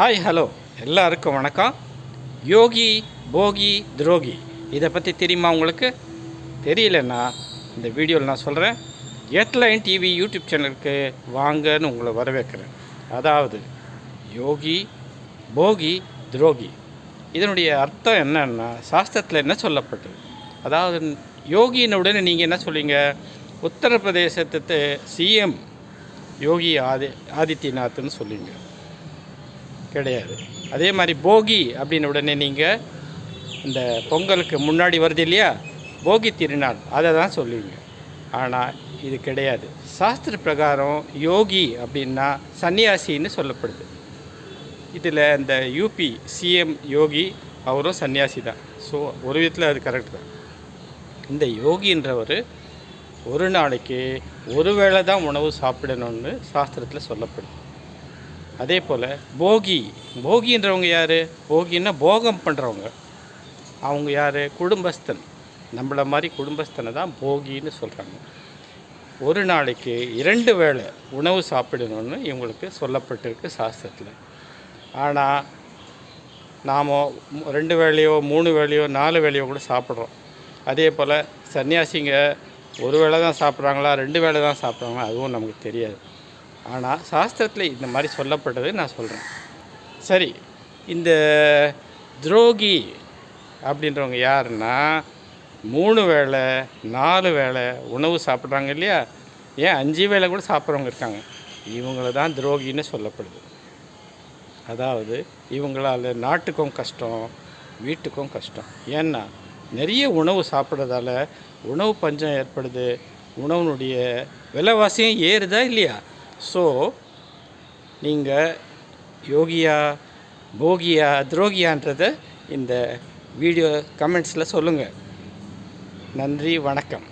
Hi hello எல்லாருக்கும் வணக்கம். யோகி போகி துரோகி. இதை பற்றி தெரியுமா உங்களுக்கு? தெரியலன்னா இந்த வீடியோவில் நான் சொல்கிறேன் எட்லைன் டிவி யூடியூப் சேனலுக்கு வாங்கன்னு உங்களை வரவேற்கிறேன். அதாவது யோகி போகி துரோகி. இதனுடைய அர்த்தம் என்னன்னா சாஸ்திரத்தில் என்ன சொல்லப்பட்டது? அதாவது யோகின்னு உடனே நீங்கள் என்ன சொல்லுவீங்க உத்தரப்பிரதேசத்து சிஎம் யோகி ஆதி ஆதித்யநாத்னு சொல்லுவீங்க கிடையாது. அதே மாதிரி போகி அப்படின்னு உடனே நீங்கள் இந்த பொங்கலுக்கு முன்னாடி வருது இல்லையா? போகி திருநாள். அதை தான் சொல்லுவீங்க. ஆனால் இது கிடையாது. சாஸ்திர பிரகாரம் யோகி அப்படின்னா சன்னியாசின்னு சொல்லப்படுது. இதில் இந்த யூபி சிஎம் யோகி அவரும் சன்னியாசி தான். ஸோ ஒரு விதத்தில் அது கரெக்ட் தான். இந்த யோகின்றவர் ஒரு நாளைக்கு ஒரு வேளை தான் உணவு சாப்பிடணும்னு சாஸ்திரத்தில் சொல்லப்படுது. அதே போல் போகி போகின்றவங்க யார்? போகின்னா போகம் பண்ணுறவங்க அவங்க யார்? குடும்பஸ்தன். நம்மளை மாதிரி குடும்பஸ்தனை தான் போகின்னு சொல்கிறாங்க ஒரு நாளைக்கு இரண்டு வேளை உணவு சாப்பிடணும்னு இவங்களுக்கு சொல்லப்பட்டிருக்கு சாஸ்திரத்தில். ஆனால் நாம் ரெண்டு வேளையோ மூணு வேளையோ நாலு வேளையோ கூட சாப்பிட்றோம். அதே போல் சன்னியாசிங்க ஒரு வேளை தான் சாப்பிட்றாங்களா ரெண்டு வேளை தான் சாப்பிட்றாங்களா அதுவும் நமக்கு தெரியாது. ஆனால் சாஸ்திரத்தில் இந்த மாதிரி சொல்லப்பட்டது நான் சொல்கிறேன் சரி இந்த துரோகி அப்படின்றவங்க யாருன்னா மூணு வேளை நாலு வேளை உணவு சாப்பிட்றாங்க இல்லையா? ஏன் அஞ்சு வேளை கூட சாப்பிட்றவங்க இருக்காங்க. இவங்கள தான் துரோகின்னு சொல்லப்படுது. அதாவது இவங்களால் நாட்டுக்கும் கஷ்டம் வீட்டுக்கும் கஷ்டம். ஏன்னா நிறைய உணவு சாப்பிட்றதால உணவு பஞ்சம் ஏற்படுது உணவுனுடைய விலைவாசியும் ஏறுதா இல்லையா? ஸோ நீங்கள் யோகியா போகியா துரோகியான்றதை இந்த வீடியோ கமெண்ட்ஸில் சொல்லுங்கள் நன்றி வணக்கம்.